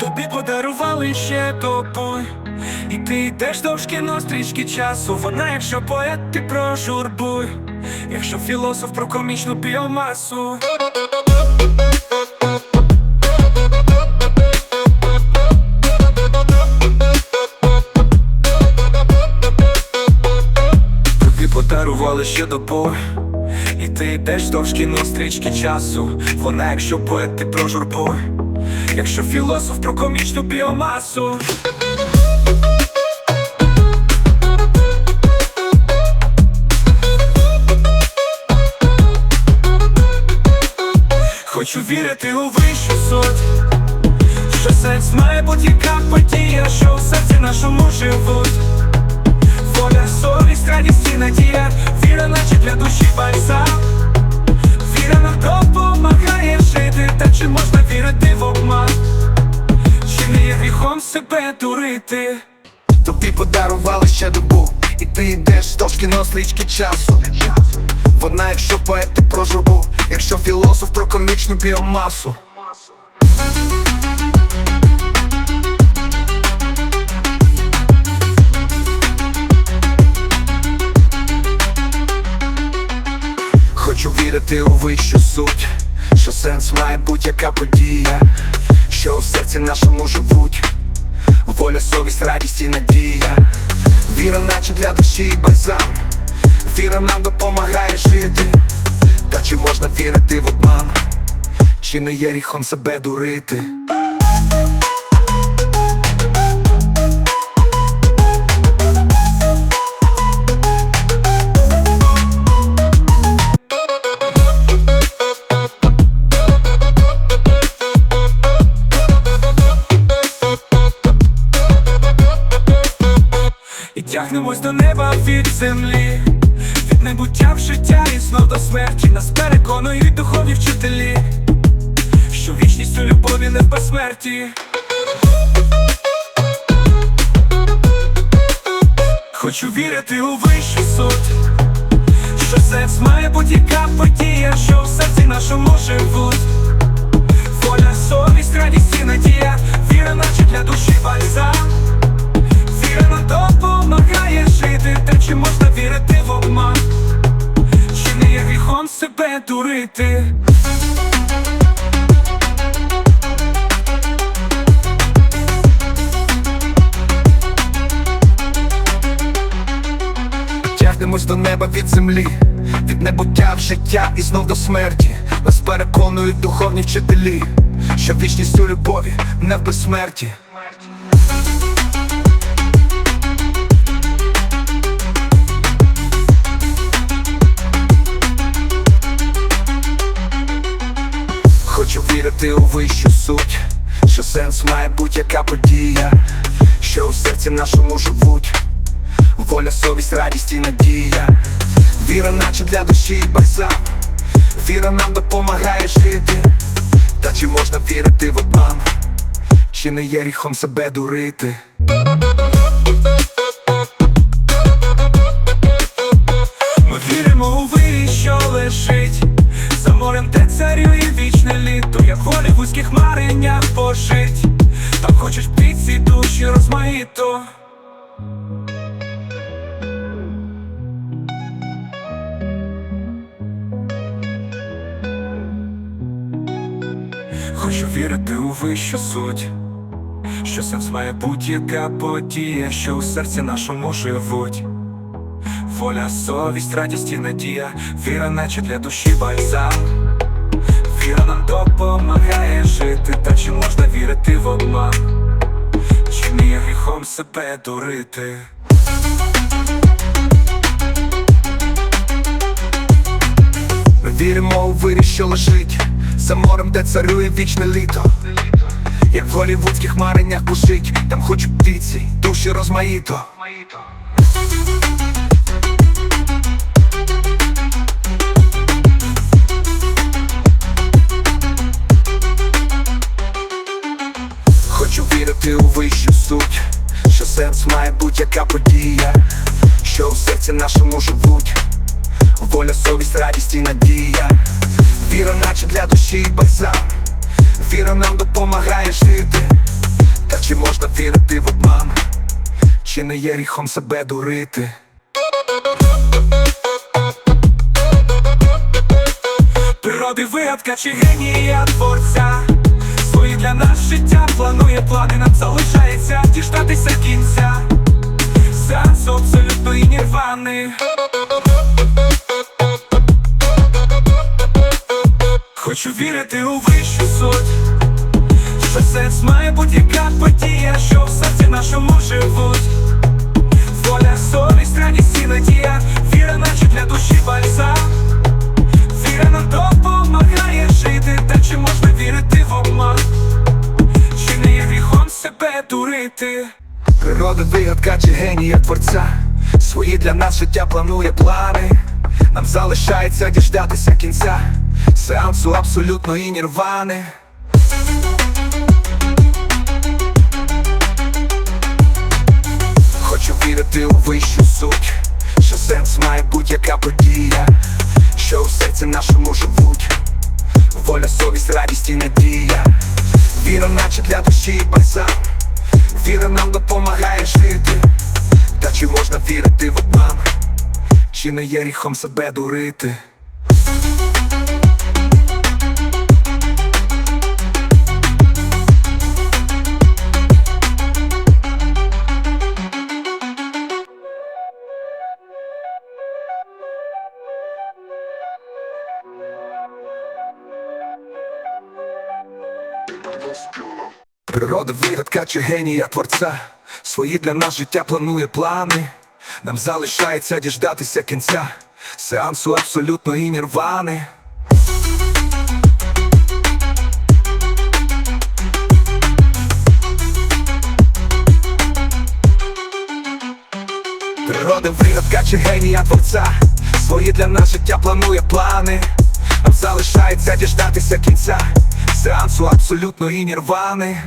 Тобі подарували ще тобой І ти йдеш до шкіно стрічки часу. Вона, якщо поет, ти про журбу Якщо філософ про комічну біомасу. Подарували ще добу І ти йдеш до шкіно стрічки часу. Вона, якщо поет, ти про журбу Якщо філософ про комічну біомасу. Хочу вірити у вищу суть Що сенс має будь-яка подія, що у серці нашому живуть. Воля, совість, радість і надія Віра, наче для душі бальзам себе дурити? Тобі подарували ще добу, і ти йдеш до кіно часу. Вона, якщо поет, про журбу, якщо філософ про комічну біомасу. Хочу вірити у вищу суть, що сенс має будь-яка подія, що у серці нашому живуть. Воля, совість, радість і надія Віра, наче для душі і бальзам Віра нам допомагає жити Та чи можна вірити в обман? Чи не є ріхом себе дурити? До неба від землі. Від небуття в життя і знов до смерті. Нас переконують духовні вчителі Що вічність у любові не в безсмерті. Хочу вірити у вищу суть Що сенс має будь-яка подія, що в себе? Тягнемось до неба від землі, від небуття в життя і знов до смерті. Нас переконують духовні вчителі, що вічність у любові не в безсмерті. Вірити у вищу суть, що сенс має будь-яка подія, що у серці нашому живуть. Воля, совість, радість і надія Віра, наче для душі бальзам Віра нам допомагає жити Та чи можна вірити в обман? Чи не є гріхом себе дурити? Де царює вічне літо. Як вузьких мареннях пожить Там хочуть птиці душі розмаїто Хочу вірити у вищу суть Що сенс має будь-яка подія, що у серці нашому живуть. Воля, совість, радість і надія, віра, наче для душі бальзам Віра нам допомагає жити, та чи можна вірити в обман? Чи не є гріхом себе дурити? Ми віримо у вирій, що лежить За морем, де царює вічне літо Як в голівудських мареннях бушить Там хочуть птиці, душі розмаїто сенс має будь-яка подія, що у серці нашому живуть. Воля, совість, радість і надія Віра, наче для душі бальзам Віра нам допомагає жити Та чи можна вірити в обман? Чи не є гріхом себе дурити? Природи вигадка чи генія творця для нас життя планує плани, нам залишається діждатися кінця. Сеанс абсолютної нірвани. Хочу вірити у вищу суть Що сенс має будь-яка подія, що в серці нашому живуть. Воля, совість, радість і надія Віра наче для душі бальзам Природа вигадка чи генія творця. Свої для нас життя планує плани. Нам залишається діждатися кінця. Сеансу абсолютної нірвани. Хочу вірити у вищу суть Що сенс має будь-яка подія Що у серці нашому живуть. Воля, совість, радість і надія. Віра наче для душі бальзам Віра нам допомагає жити Та чи можна вірити в обман? Чи не є гріхом себе дурити? Природа вигадка чи генія творця. Свої для нас життя планує плани. Нам залишається діждатися кінця. Сеансу абсолютної нірвани. Природа вигадка чи генія творця. Свої для нас життя планує плани залишається діждатися кінця. Сеансу абсолютної нірвани